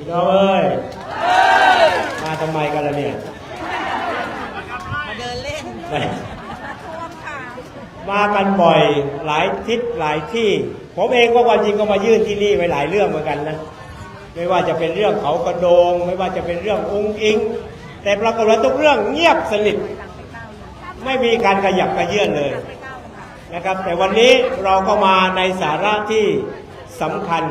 พี่น้องเอ้ย มาทำไมกันล่ะเนี่ยมาเดินเล่นแหมมากันบ่อยหลายทิศหลายที่ ผมเองก็ความจริงก็มายื่นที่นี่ไว้หลายเรื่องเหมือนกันนะ ไม่ว่าจะเป็นเรื่องเขากระโดง ไม่ว่าจะเป็นเรื่ององค์อิง แต่ปรากฏว่าทุกเรื่องเงียบสนิทไม่มีการขยับกระเยื่อนเลยนะครับ แต่วันนี้เราก็มาในสาระที่สำคัญ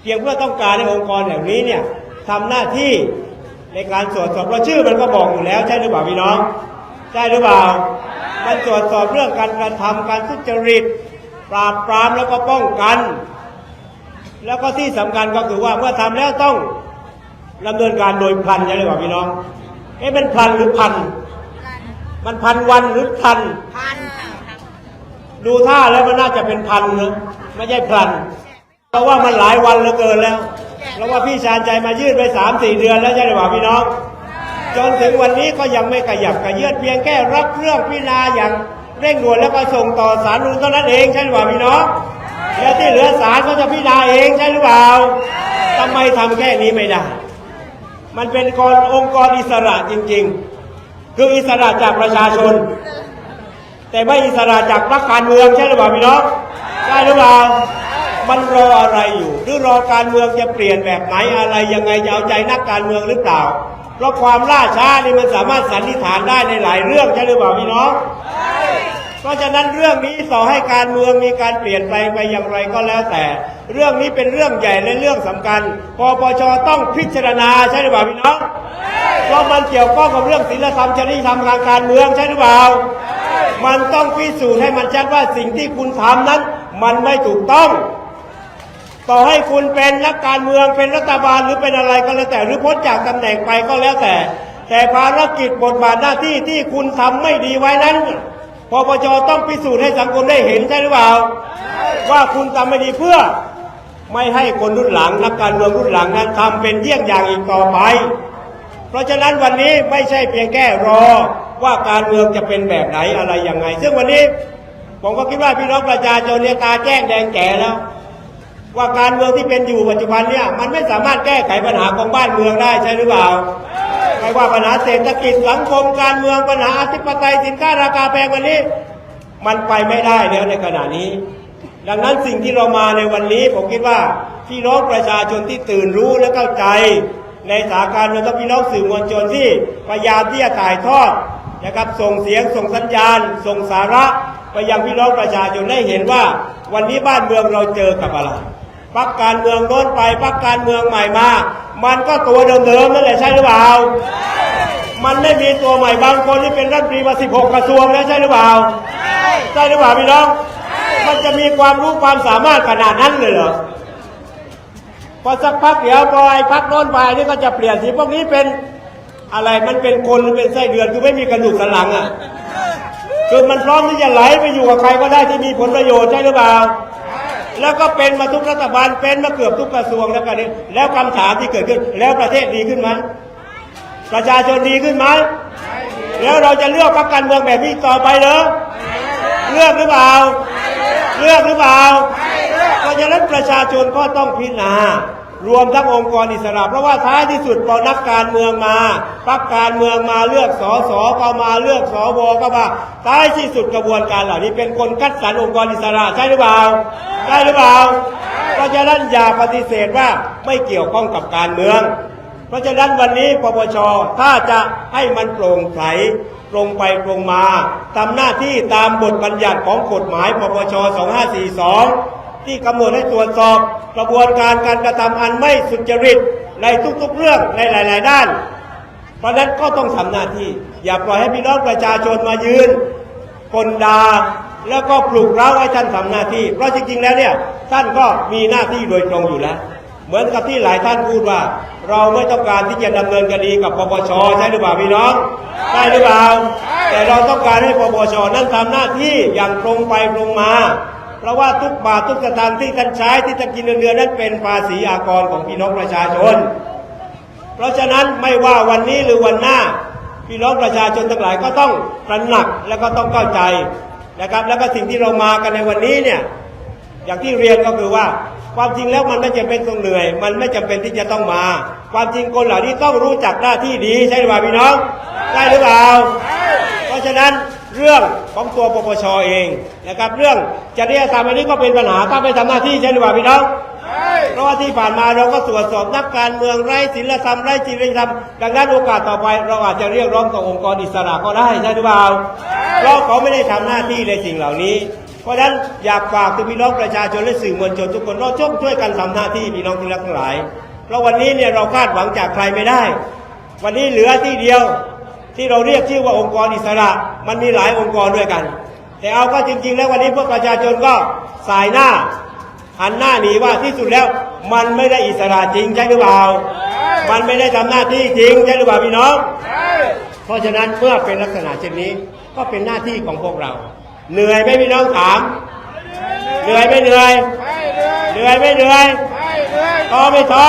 เพียงเพื่อต้องการให้องค์กรเหล่านี้เนี่ยทำหน้าที่ในการตรวจสอบเพราะชื่อมันก็บอกอยู่แล้วใช่หรือเปล่าพี่น้อง ใช่หรือเปล่า มันตรวจสอบเรื่องการกระทำการทุจริต ปราบปรามแล้วก็ป้องกัน แล้วก็ที่สำคัญก็คือว่าเมื่อทำแล้วต้องดำเนินการโดยพลันใช่หรือเปล่าพี่น้องเอ๊ะมันพลันหรือพัน มันพันวันหรือพันพัน ดูท่าแล้วมันน่าจะเป็นพันนะไม่ใช่พลัน เพราะว่ามันหลายวันเหลือเกินแล้วเพราะว่าพี่ชาญใจมายืดไปสามสี่เดือนแล้วใช่หรือเปล่าพี่น้อง จนถึงวันนี้ก็ยังไม่ขยับขยื่นเพียงแค่รับเรื่องพิจารณาอย่างเร่งด่วนแล้วก็ส่งต่อศาลนูนเท่านั้นเองใช่หรือเปล่าพี่น้องแล้วที่เหลือศาลก็จะพิจารณาเองใช่หรือเปล่าทำไมทำแค่นี้ไม่ได้ มันเป็นกรองค์กรอิสระจริง ๆ คืออิสระจากประชาชน แต่ไม่อิสระจากพรรคการเมืองใช่หรือเปล่าพี่น้องใช่หรือเปล่า มันรออะไรอยู่ หรือรอการเมืองจะเปลี่ยนแบบไหนอะไรยังไงจะเอาใจนักการเมืองหรือเปล่า เพราะความล่าช้านี่มันสามารถสันนิษฐานได้ในหลายเรื่องใช่หรือเปล่าพี่น้องเพราะฉะนั้นเรื่องนี้ต่อให้การเมืองมีการเปลี่ยนไปไปอย่างไรก็แล้วแต่ เรื่องนี้เป็นเรื่องใหญ่และเรื่องสำคัญปปชต้องพิจารณาใช่หรือเปล่าพี่น้องเพราะมันเกี่ยวข้องกับเรื่องศีลธรรมจริยธรรมทางการเมืองใช่หรือเปล่ามันต้องพิสูจน์ให้มันชัดว่าสิ่งที่คุณทำนั้น มันไม่ถูกต้อง ต่อให้คุณเป็นนักการเมืองเป็นรัฐบาลหรือเป็นอะไรก็แล้วแต่หรือพ้นจากตำแหน่งไปก็แล้วแต่ แต่ภารกิจบทบาทหน้าที่ที่คุณทำไม่ดีไว้นั้นปปชต้องพิสูจน์ให้สังคมได้เห็นใช่หรือเปล่า ว่าคุณทำไม่ดีเพื่อ ไม่ให้คนรุ่นหลัง นักการเมืองรุ่นหลังนั้นทำเป็นเยี่ยงอย่างอีกต่อไป เพราะฉะนั้นวันนี้ไม่ใช่เพียงแค่รอว่าการเมืองจะเป็นแบบไหนอะไรยังไง ซึ่งวันนี้ผมก็คิดว่าพี่น้องประชาชนเนี่ยตาแจ้งแดงแก่แล้ว ว่าการเมืองที่เป็นอยู่ปัจจุบันเนี่ยมันไม่สามารถแก้ไขปัญหาของบ้านเมืองได้ใช่หรือเปล่าไม่ว่าปัญหาเศรษฐกิจสังคมการเมืองปัญหาอธิปไตยสินค้าราคาแพงวันนี้ มันไปไม่ได้แล้วในขณะนี้ ดังนั้นสิ่งที่เรามาในวันนี้ผมคิดว่าพี่น้องประชาชนที่ตื่นรู้และเข้าใจ ในสถานการณ์แล้วก็พี่น้องสื่อมวลชนที่พยายามที่จะถ่ายทอดนะครับส่งเสียงส่งสัญญาณ ส่งสาระ ไปยังพี่น้องประชาชนได้เห็นว่า วันนี้บ้านเมืองเราเจอกับอะไร พักการเมืองโน้นไปพักการเมืองใหม่มา มันก็ตัวเดิมๆนั่นแหละใช่หรือเปล่า มันไม่มีตัวใหม่บางคนที่เป็นรัฐมนตรีมา 16 กระทรวงแล้วใช่หรือเปล่า ใช่หรือเปล่าพี่น้อง มันจะมีความรู้ความสามารถขนาดนั้นเลยเหรอ พอสักพักเดี๋ยวพอไอ้พักโน้นไปนี่ก็จะเปลี่ยนสีพวกนี้เป็นอะไรมันเป็นคนหรือเป็นไส้เดือนคือไม่มีกระดูกสันหลังอะคือมันพร้อมที่จะไหลไปอยู่กับใครก็ได้ที่มีผลประโยชน์ใช่หรือเปล่า แล้วก็เป็นมาทุกรัฐบาลเป็นมาเกือบทุกกระทรวงแล้วกันนี้แล้วคำถามที่เกิดขึ้น แล้วประเทศดีขึ้นไหมประชาชนดีขึ้นไหมแล้วเราจะเลือกพรรคการเมืองแบบนี้ต่อไปเหรอเลือกหรือเปล่า เลือกหรือเปล่าเพราะฉะนั้นประชาชนก็ต้องพิจารณา รวมทั้งองค์กรอิสระเพราะว่าท้ายที่สุดพอนักการเมืองมาพรรคการเมืองมาเลือกสสก็มาเลือกสวก็มาท้ายที่สุดกระบวนการเหล่านี้เป็นคนคัดสรรองค์กรอิสระใช่หรือเปล่าใช่หรือเปล่าเพราะฉะนั้นอย่าปฏิเสธว่าไม่เกี่ยวข้องกับการเมือง เพราะฉะนั้นวันนี้ปปชถ้าจะให้มันโปร่งใสตรงไปตรงมาทำหน้าที่ตามบทบัญญัติของกฎหมายปปช 2542 ที่กำหนดให้ตรวจสอบกระบวนการการกระทำอันไม่สุจริตในทุกๆเรื่องในหลาย ๆ ด้าน เพราะนั้นก็ต้องทำหน้าที่ อย่าปล่อยให้พี่น้องประชาชนมายืนกลดาแล้วก็ปลุกเร้าให้ท่านทำหน้าที่ เพราะจริง ๆ แล้วเนี่ยท่านก็มีหน้าที่โดยตรงอยู่แล้ว เหมือนกับที่หลายท่านพูดว่า เราไม่ต้องการที่จะดำเนินคดีกับปปชใช่หรือเปล่าพี่น้องใช่หรือเปล่าแต่เราต้องการให้ปปชนั้นทำหน้าที่อย่างตรงไปตรงมา เพราะว่าทุกบาททุกสตางค์ที่ท่านใช้ที่ท่านกินเงินเดือนนั้นเป็นภาษีอากรของพี่น้องประชาชน เพราะฉะนั้นไม่ว่าวันนี้หรือวันหน้า พี่น้องประชาชนทั้งหลายก็ต้องตระหนักและก็ต้องเข้าใจนะครับ แล้วก็สิ่งที่เรามากันในวันนี้เนี่ยอย่างที่เรียนก็คือว่าความจริงแล้วมันไม่จำเป็นต้องเหนื่อย มันไม่จำเป็นที่จะต้องมา ความจริงคนเหล่านี้ต้องรู้จักหน้าที่ดีใช่หรือเปล่าพี่น้อง ได้หรือเปล่า เพราะฉะนั้น เรื่องของตัวปปชเองนะครับ เรื่องจริยธรรมอันนี้ก็เป็นปัญหาถ้าไม่ทำหน้าที่ใช่หรือเปล่าพี่น้องเพราะว่าที่ผ่านมาเราก็ตรวจสอบนักการเมืองไร้ศีลธรรมไร้จริยธรรมดังนั้นโอกาสต่อไปเราอาจจะเรียกร้องต่อองค์กรอิสระก็ได้ใช่หรือเปล่าเพราะเขาไม่ได้ทำหน้าที่ในสิ่งเหล่านี้ เพราะฉะนั้นอยากฝากถึงพี่น้องประชาชนและสื่อมวลชนทุกคนเราช่วยช่วยกันทำหน้าที่พี่น้องที่รักทั้งหลายเพราะวันนี้เนี่ยเราคาดหวังจากใครไม่ได้ วันนี้เหลือที่เดียว ที่เราเรียกชื่อว่าองค์กรอิสระ มันมีหลายองค์กรด้วยกัน แต่เอาก็จริง ๆ แล้ววันนี้พวกประชาชนก็สายหน้าหันหน้าหนีว่าที่สุดแล้ว มันไม่ได้อิสระจริงใช่หรือเปล่า มันไม่ได้ทำหน้าที่จริงใช่หรือเปล่าพี่น้องเพราะฉะนั้นเมื่อเป็นลักษณะเช่นนี้ก็เป็นหน้าที่ของพวกเรา เหนื่อยไหมพี่น้องถาม เหนื่อยไม่เหนื่อยเหนื่อยไม่เหนื่อยท้อไม่ท้อ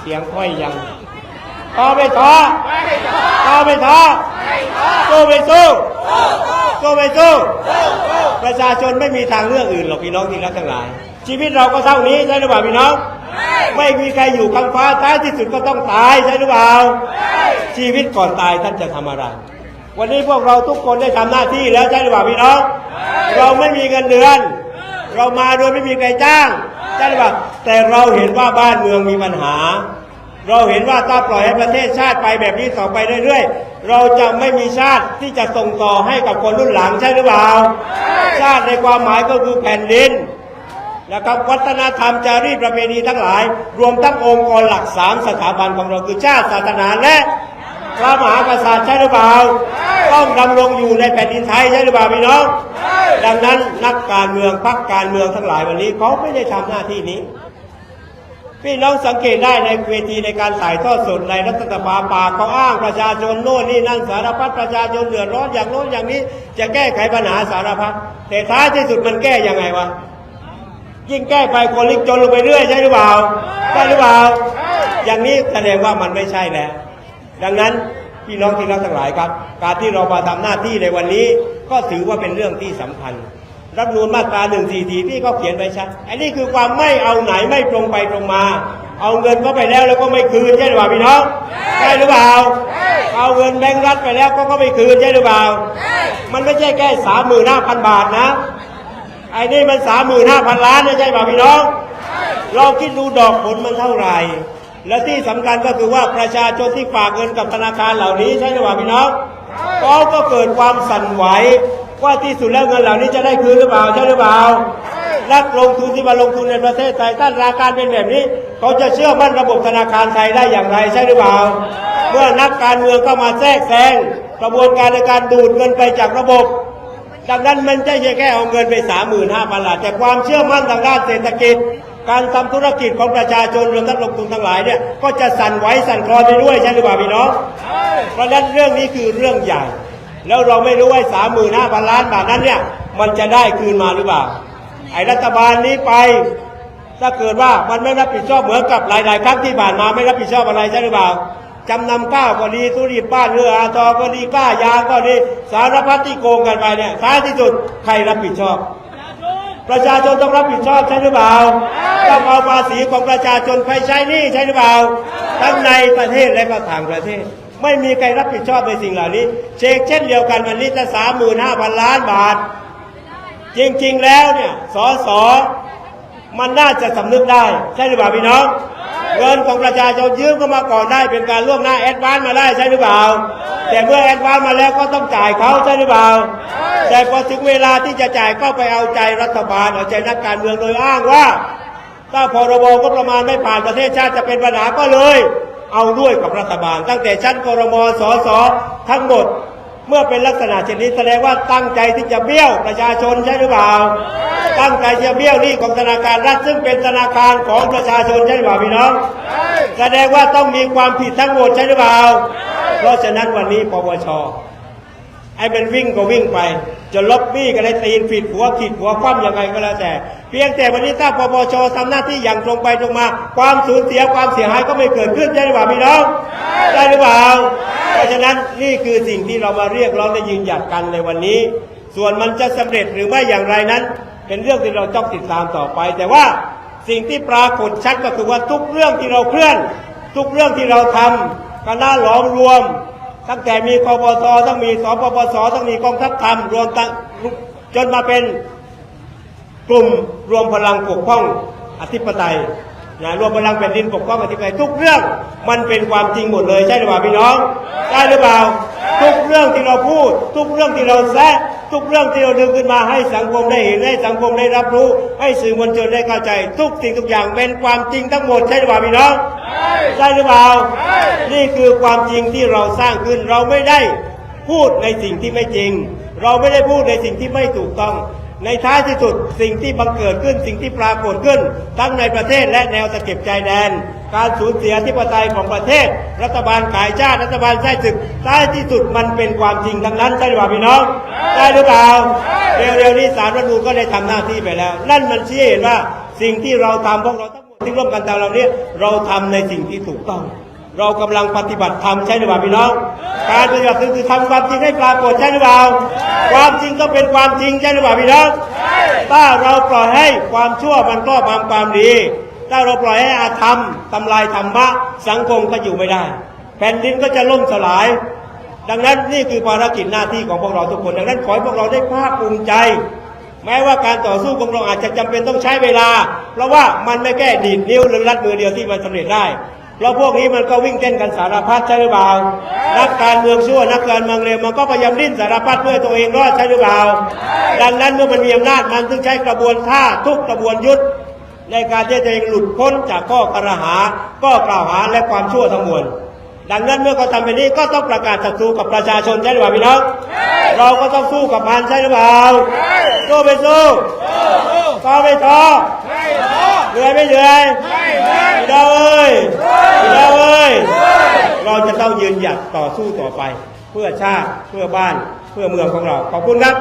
เสียงค่อยยัง ท้อไม่ท้อท้อไม่ท้อสู้ไม่สู้สู้ไม่สู้ประชาชนไม่มีทางเลือกอื่นหรอกพี่น้องที่รักทั้งหลาย ชีวิตเราก็เท่านี้ใช่หรือเปล่าพี่น้อง ไม่มีใครอยู่คำฟ้าท้ายที่สุดก็ต้องตายใช่หรือเปล่าชีวิตก่อนตายท่านจะทำอะไร วันนี้พวกเราทุกคนได้ทำหน้าที่แล้วใช่หรือเปล่าพี่น้อง เราไม่มีเงินเดือน เรามาโดยไม่มีใครจ้างใช่หรือเปล่าแต่เราเห็นว่าบ้านเมืองมีปัญหา เราเห็นว่าถ้าปล่อยให้ประเทศชาติไปแบบนี้ต่อไปเรื่อยๆ เราจะไม่มีชาติที่จะส่งต่อให้กับคนรุ่นหลังใช่หรือเปล่า ชาติในความหมายก็คือแผ่นดินนะครับวัฒนธรรมจารีตประเพณีทั้งหลาย รวมทั้งองค์กรหลักสามสถาบันของเราคือชาติศาสนาและพระมหากษัตริย์ใช่หรือเปล่า ต้องดำรงอยู่ในแผ่นดินไทยใช่หรือเปล่าพี่น้อง ดังนั้นนักการเมืองพรรคการเมืองทั้งหลายวันนี้เขาไม่ได้ทำหน้าที่นี้ พี่น้องสังเกตได้ในเวทีในการถ่ายทอดสดในรัฐสภาปากเขาอ้างประชาชนโน่นนี่นั่นสารพัดประชาชนเดือดร้อนอย่างโน้นอย่างนี้ จะแก้ไขปัญหาสารพัดแต่ท้ายที่สุดมันแก้ยังไงวะยิ่งแก้ไปคนลิกจนลงไปเรื่อยใช่หรือเปล่าใช่หรือเปล่า อย่างนี้แสดงว่ามันไม่ใช่แล้วดังนั้นพี่น้องที่รักทั้งหลายครับ การที่เรามาทำหน้าที่ในวันนี้ก็ถือว่าเป็นเรื่องที่สำคัญ รัฐธรรมนูลมาตรา1 4 4ที่เขาเขียนไว้ชัด อันนี้คือความไม่เอาไหนไม่ตรงไปตรงมา เอาเงินเข้าไปแล้วแล้วก็ไม่คืนใช่หรือเปล่าพี่น้องใช่หรือเปล่า เอาเงินแบงก์รัฐไปแล้วก็ก็ไม่คืนใช่หรือเปล่า มันไม่ใช่แค่สามหมื่นห้าพันบาทนะไอ้นี่มันสามหมื่นห้าพันล้านนะใช่ป่ะพี่น้องลองคิดดูดอกผลมันเท่าไหร่ และที่สำคัญก็คือว่าประชาชนที่ฝากเงินกับธนาคารเหล่านี้ใช่หรือเปล่าพี่น้องเขาก็เกิดความสั่นไหว ว่าที่สุดแล้วเงินเหล่านี้จะได้คืนหรือเปล่าใช่หรือเปล่านักลงทุนที่มาลงทุนในประเทศไทยถ้าราคาเป็นแบบนี้ เขาจะเชื่อมั่นระบบธนาคารไทยได้อย่างไรใช่หรือเปล่า เมื่อนักการเมืองเข้ามาแทรกแซงกระบวนการในการดูดเงินไปจากระบบ ดังนั้นมันไม่ใช่แค่เอาเงินไปสามหมื่นห้าพันล้านแต่ความเชื่อมั่นทางด้านเศรษฐกิจ การทำธุรกิจของประชาชนรวมทั้งลงทุนทั้งหลายเนี่ยก็จะสั่นไหวสั่นคลอนไปด้วยใช่หรือเปล่าพี่น้องเพราะฉะนั้นเรื่องนี้คือเรื่องใหญ่ แล้วเราไม่รู้ว่าสามหมื่นห้าพันล้านบาทนั้นเนี่ย มันจะได้คืนมาหรือเปล่า ไอ้รัฐบาลนี้ไป ถ้าเกิดว่ามันไม่รับผิดชอบเหมือนกับหลายๆครั้งที่ผ่านมาไม่รับผิดชอบอะไรใช่หรือเปล่าจำนำข้าวก็ดีธุรกิจบ้านเรืออาทอก็ดีกล้ายางก็ดีสารพัดที่โกงกันไปเนี่ยท้ายที่สุดใครรับผิดชอบ ประชาชนต้องรับผิดชอบใช่หรือเปล่าต้องเอาภาษีของประชาชนไปใช้หนี้ใช่หรือเปล่าทั้งในประเทศและก็ต่างประเทศ ไม่มีใครรับผิดชอบในสิ่งเหล่านี้ เช็คเช่นเดียวกันวันนี้จะสามหมื่นห้าพันล้านบาท จริงๆแล้วเนี่ยสอสอมันน่าจะสำนึกได้ ใช่หรือเปล่าพี่น้อง เงินของประชาชนยืมก็มาก่อนได้เป็นการล่วงหน้าแอดวานซ์มาได้ใช่หรือเปล่า แต่เมื่อแอดวานซ์มาแล้วก็ต้องจ่ายเขาใช่หรือเปล่า แต่พอถึงเวลาที่จะจ่ายก็ไปเอาใจรัฐบาลเอาใจนักการเมืองโดยอ้างว่า ถ้าพรบก็ประมาณไม่ผ่านประเทศชาติจะเป็นปัญหาก็เลย เอาด้วยกับรัฐบาล ตั้งแต่ชั้นกรมสสทั้งหมด เมื่อเป็นลักษณะเช่นนี้แสดงว่าตั้งใจที่จะเบี้ยวประชาชนใช่หรือเปล่า ตั้งใจจะเบี้ยวหนี้ของธนาคารรัฐซึ่งเป็นธนาคารของประชาชนใช่หรือเปล่าพี่น้อง แสดงว่าต้องมีความผิดทั้งหมดใช่หรือเปล่า เพราะฉะนั้นวันนี้ปปชไอ้เป็นวิ่งก็วิ่งไป จะล็อบบี้ก็ได้ตีนผิดหัวผิดหัวคว่ำยังไงก็แล้วแต่ เพียงแต่วันนี้ถ้าปปชทำหน้าที่อย่างตรงไปตรงมา ความสูญเสียความเสียหายก็ไม่เกิดขึ้นใช่หรือเปล่าพี่น้องได้หรือเปล่าเพราะฉะนั้นนี่คือสิ่งที่เรามาเรียกร้องและยืนหยัดกันในวันนี้ ส่วนมันจะสำเร็จหรือไม่อย่างไรนั้น เป็นเรื่องที่เราต้องติดตามต่อไป แต่ว่าสิ่งที่ปรากฏชัดก็คือว่าทุกเรื่องที่เราเคลื่อน ทุกเรื่องที่เราทำคณะหลอมรวม ตั้งแต่มีกปสต้องมีสปปสต้องมีกองทัพธรรมรวมตั้งจนมาเป็นกลุ่มรวมพลังปกป้องอธิปไตยนะรวมพลังแผ่นดินปกป้องอธิปไตยทุกเรื่องมันเป็นความจริงหมดเลยใช่หรือเปล่าพี่น้องได้หรือเปล่าทุกเรื่องที่เราพูด ทุกเรื่องที่เราแซะทุกเรื่องที่เราดึงขึ้นมาให้สังคมได้เห็นให้สังคมได้รับรู้ ให้สื่อมวลชนได้เข้าใจ ทุกสิ่งทุกอย่างเป็นความจริงทั้งหมดใช่หรือเปล่าพี่น้อง ใช่หรือเปล่า นี่คือความจริงที่เราสร้างขึ้น เราไม่ได้พูดในสิ่งที่ไม่จริง เราไม่ได้พูดในสิ่งที่ไม่ถูกต้อง ในท้ายที่สุดสิ่งที่บังเกิดขึ้นสิ่งที่ปรากฏขึ้น ทั้งในประเทศและแนวตะเข็บชายแดน การสูญเสียที่ปไตยของประเทศ รัฐบาลขายชาติรัฐบาลใช้ศึกท้ายที่สุดมันเป็นความจริงทั้งนั้นใช่หรือเปล่าพี่น้องได้หรือเปล่าเร็วๆนี้สารรัฐธรรมนูญก็ได้ทำหน้าที่ไปแล้ว นั่นมันชี้ให้เห็นว่าสิ่งที่เราทำพวกเราทั้ง ที่ร่วมกันทำเราเนี้เราทำในสิ่งที่ถูกต้อง เรากำลังปฏิบัติธรรมใช่หรือเปล่าพี่น้อง การปฏิบัติธรรมคือทำความจริงให้ปรากฏใช่หรือเปล่า ความจริงก็เป็นความจริงใช่หรือเปล่าพี่น้อง ถ้าเราปล่อยให้ความชั่วมันครอบงำความดี ถ้าเราปล่อยให้อาธรรมทำลายธรรมะสังคมก็อยู่ไม่ได้ แผ่นดินก็จะล่มสลาย ดังนั้นนี่คือภารกิจหน้าที่ของพวกเราทุกคน ดังนั้นขอให้พวกเราได้ภาคภูมิใจ แม้ว่าการต่อสู้ของเราอาจจะจำเป็นต้องใช้เวลา เพราะว่ามันไม่แค่ดีดนิ้วหรือลัดมือเดียวที่มันสำเร็จได้เพราะพวกนี้มันก็วิ่งเต้นกันสารพัดใช่หรือเปล่า นักการเมืองชั่วนักการเมืองเลวมันก็พยายามดิ้นสารพัดเพื่อให้ตัวเองรอดใช่หรือเปล่า ดังนั้นเมื่อมันมีอำนาจมันต้องใช้กระบวนท่าทุกกระบวนยุทธในการที่จะหลุดพ้นจากข้อกระหาข้อกล่าวหาและความชั่วทั้งมวล ดังนั้นเมื่อเขาทำแบบนี้ก็ต้องประกาศศัตรูกับประชาชนใช่หรือเปล่าพี่น้อง เราก็ต้องสู้กับมันใช่หรือเปล่าสู้ไปสู้ท้อไม่ท้อเหนื่อยไม่เหนื่อยพี่น้องเอ้ยพี่น้องเอ้ยเราจะต้องยืนหยัดต่อสู้ต่อไป เพื่อชาติเพื่อบ้านเพื่อเมืองของเราขอบคุณครับ